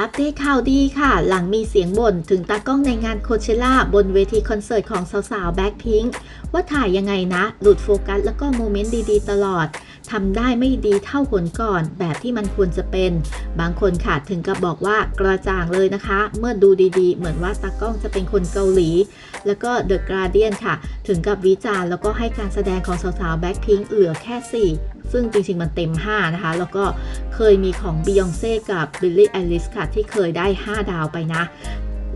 อัปเดตข่าวดีค่ะ หลังมีเสียงบ่นถึงตากล้องในงานโคเชล่าบนเวทีคอนเสิร์ตของสาวๆแบ็คพิงค์ว่าถ่ายยังไงนะ หลุดโฟกัสแล้วก็โมเมนต์ดีๆ ตลอดทำได้ไม่ดีเท่าผลก่อน แบบที่มันควรจะเป็น บางคนค่ะถึงกับบอกว่ากระจ่างเลยนะคะ เมื่อดูดีๆ เหมือนว่าตากล้องจะเป็นคนเกาหลี แล้วก็ The Guardian ค่ะ ถึงกับวิจารณ์แล้วก็ให้การแสดงของสาวๆแบ็คพิงค์เหลือแค่ 4 ซึ่งจริงๆ มันเต็ม 5 นะคะ แล้วก็เคยมีของ Beyonce กับ Billie Eilish ค่ะ ที่เคยได้ 5 ดาวไปนะ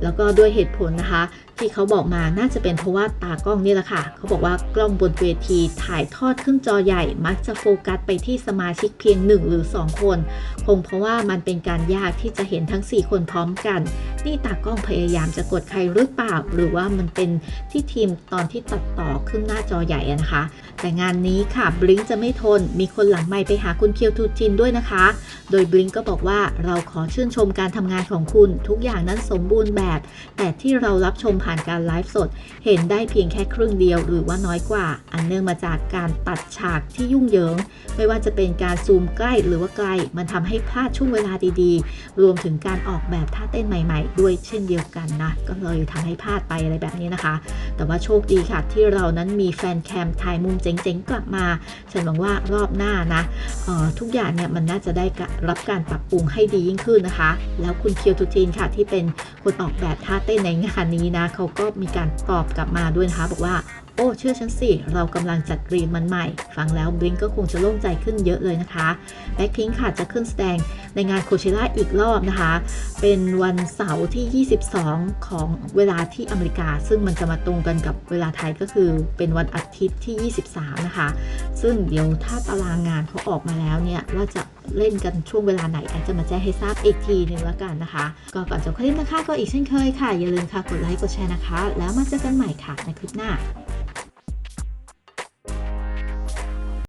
แล้วก็ด้วยเหตุผลนะคะ ที่เขาบอกมาน่าจะเป็นเพราะว่าตากล้องนี่แหละค่ะ เขาบอกว่ากล้องบนเวทีถ่ายทอดขึ้นจอใหญ่ มักจะโฟกัสไปที่สมาชิกเพียง 1 หรือ 2 คน คงเพราะว่ามันเป็นการยากที่จะเห็นทั้ง 4 คนพร้อมกัน นี่ตากล้องพยายามจะกดใครหรือเปล่า หรือว่ามันเป็นที่ทีมตอนที่ตัดต่อขึ้นหน้าจอใหญ่นะคะ แต่งานนี้ค่ะบลิงจะไม่ทน มีคนหลังไมค์ไปหาคุณเคียวทูจินด้วยนะคะ โดยบลิงก็บอกว่าเราขอชื่นชมการทำงานของคุณ ทุกอย่างนั้นสมบูรณ์แบบ แต่ที่เรารับชมผ่านการไลฟ์สด เห็นได้เพียงแค่ครึ่งเดียวหรือว่าน้อยกว่า อันเนื่องมาจากการตัดฉากที่ยุ่งเหยิง ไม่ว่าจะเป็นการซูมใกล้หรือว่าไกล มันทำให้พลาดช่วงเวลาดีๆ รวมถึงการออกแบบท่าเต้นใหม่ ๆ ด้วยเช่นเดียวกันนะ ก็เลยทำให้พลาดไปอะไรแบบนี้นะคะ แต่ว่าโชคดีค่ะที่เรานั้นมีแฟนแคมถ่ายมุมเจจ๋งๆ กลับมา ฉันหวังว่ารอบหน้านะออทุกอย่างเนี่ยมันน่าจะได้รับการปรับปรุงให้ดียิ่งขึ้นนะคะ แล้วคุณเคียวทูจีนค่ะที่เป็นคนออกแบบท่าเต้นในงานนี้นะเขาก็มีการตอบกลับมาด้วยนะคะ บอกว่า อ้เชื่อฉันสิ เรากำลังจัดรีมมันใหม่ ฟังแล้วบลิงก็คงจะโล่งใจขึ้นเยอะเลยนะคะแบ็คพิงค่ะจะขึ้นแสดงในงานโคเชล่าอีกรอบนะคะ เป็นวันเสาร์ที่ 22 ของเวลาที่อเมริกา ซึ่งมันจะมาตรงกันกับเวลาไทยก็คือเป็นวันอาทิตย์ที่ 23 นะคะ ซึ่งเดี๋ยวถ้าตารางงานเขาออกมาแล้วเนี่ยว่าจะเล่นกันช่วงเวลาไหนอาจจะมาแจ้งให้ทราบอีกทีหนึ่งแล้วกันนะคะ ก็ก่อนจบคลิปนะคะก็อีกเช่นเคยค่ะ อย่าลืมค่ะกดไลค์กดแชร์นะคะ แล้วมาเจอกันใหม่ค่ะในคลิปหน้า